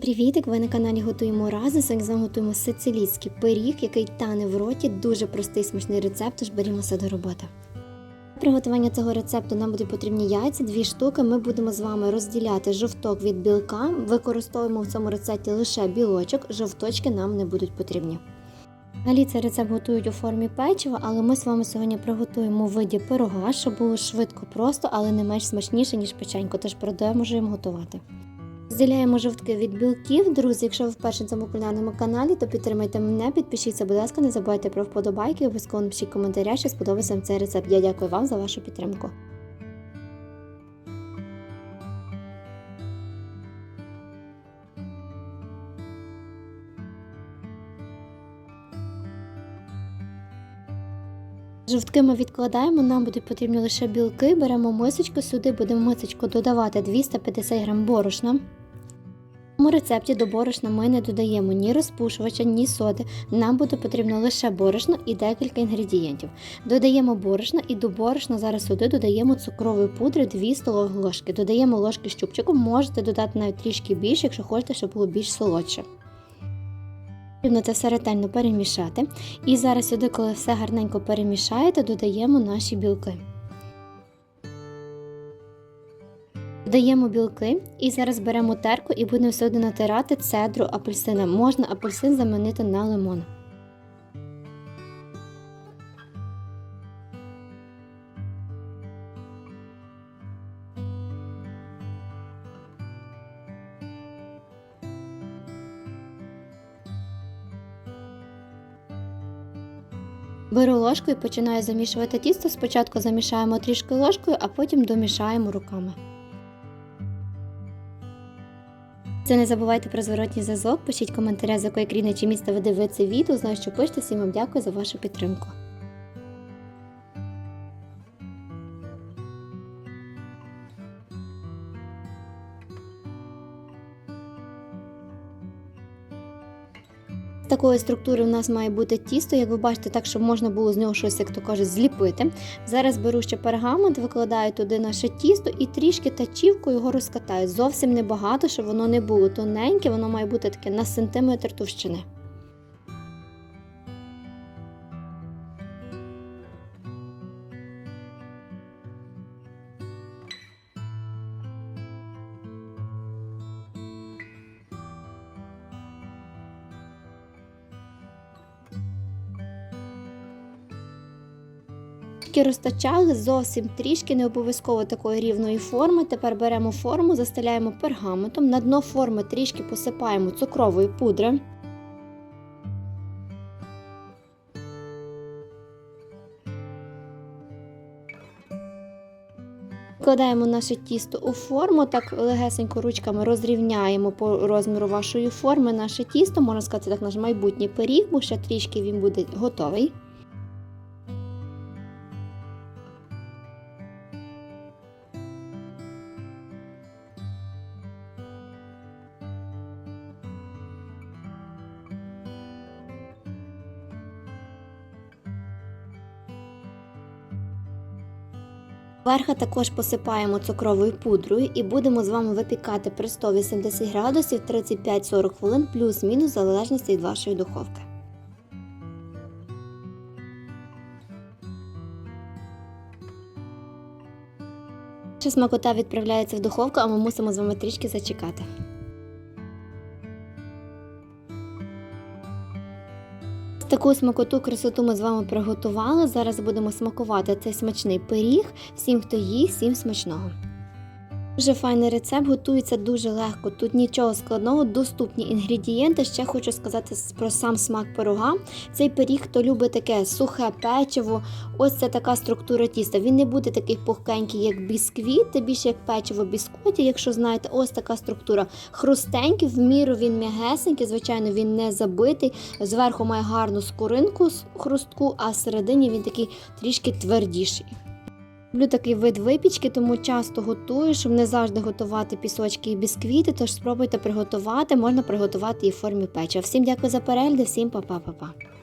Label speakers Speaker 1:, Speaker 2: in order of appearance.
Speaker 1: Привітик! Ви на каналі готуємо. Сьогодні з вами готуємо сицилійський пиріг, який тане в роті. Дуже простий смачний рецепт, тож берімося до роботи. Для приготування цього рецепту нам будуть потрібні яйця, дві штуки. Ми будемо з вами розділяти жовток від білка. Використовуємо в цьому рецепті лише білочок, жовточки нам не будуть потрібні. Взагалі цей рецепт готують у формі печива, але ми з вами сьогодні приготуємо у виді пирога, щоб було швидко просто, але не менш смачніше, ніж печенько, тож продовжуємо готувати. Розділяємо жовтки від білків. Друзі, якщо ви вперше на цьому кулінарному каналі, то підтримайте мене, підпишіться, будь ласка, не забувайте про вподобайки, обов'язково напишіть коментаря, що сподобався вам цей рецепт. Я дякую вам за вашу підтримку. Жовтки ми відкладаємо, нам будуть потрібні лише білки. Беремо мисочку, сюди будемо мисочку додавати 250 г борошна. Цьому рецепті до борошна ми не додаємо ні розпушувача, ні соди. Нам буде потрібно лише борошно і декілька інгредієнтів. Додаємо борошна і до борошна зараз сюди додаємо цукрової пудри 2 столові ложки. Додаємо ложки з чубчиком, можете додати навіть трішки більше, якщо хочете, щоб було більш солодше. Потрібно це все ретельно перемішати. І зараз сюди, коли все гарненько перемішаєте, додаємо наші білки. Додаємо білки і зараз беремо терку і будемо сюди натирати цедру апельсина. Можна апельсин замінити на лимон. Беру ложку і починаю замішувати тісто. Спочатку замішаємо трішки ложкою, а потім домішаємо руками. Це не забувайте про зворотній зв'язок, пишіть коментаря, з якої країни чи міста ви дивитеся відео. Знаю, що пишете. Всім вам дякую за вашу підтримку. Такої структури у нас має бути тісто, як ви бачите, так, щоб можна було з нього щось, як то кажуть, зліпити. Зараз беру ще пергамент, викладаю туди наше тісто і трішки тачівкою його розкатаю. Зовсім небагато, щоб воно не було тоненьке, воно має бути таке на сантиметр товщини. Трішки розтачали зовсім трішки, не обов'язково такої рівної форми. Тепер беремо форму, застеляємо пергаментом. На дно форми трішки посипаємо цукрової пудри. Вкладаємо наше тісто у форму, так легесенько ручками розрівняємо по розміру вашої форми наше тісто, можна сказати, так наш майбутній пиріг, бо ще трішки він буде готовий. Верха також посипаємо цукровою пудрою і будемо з вами випікати при 180 градусів 35-40 хвилин плюс-мінус в залежності від вашої духовки. Смакота відправляється в духовку, а ми мусимо з вами трішки зачекати. Таку смакоту красоту ми з вами приготували. Зараз будемо смакувати цей смачний пиріг. Всім, хто їсть, всім смачного. Дуже файний рецепт, готується дуже легко. Тут нічого складного, доступні інгредієнти. Ще хочу сказати про сам смак пирога. Цей пиріг, хто любить таке сухе печиво, ось це така структура тіста. Він не буде такий пухкенький, як бісквіт, та більше як печиво біскоті. Якщо знаєте, ось така структура. Хрустенький, в міру він м'ягесенький, звичайно, він не забитий. Зверху має гарну скоринку хрустку, а всередині він такий трішки твердіший. Люблю такий вид випічки, тому часто готую, щоб не завжди готувати пісочки і бісквіти, тож спробуйте приготувати, можна приготувати і в формі печива. Всім дякую за перегляд, всім па-па-па-па.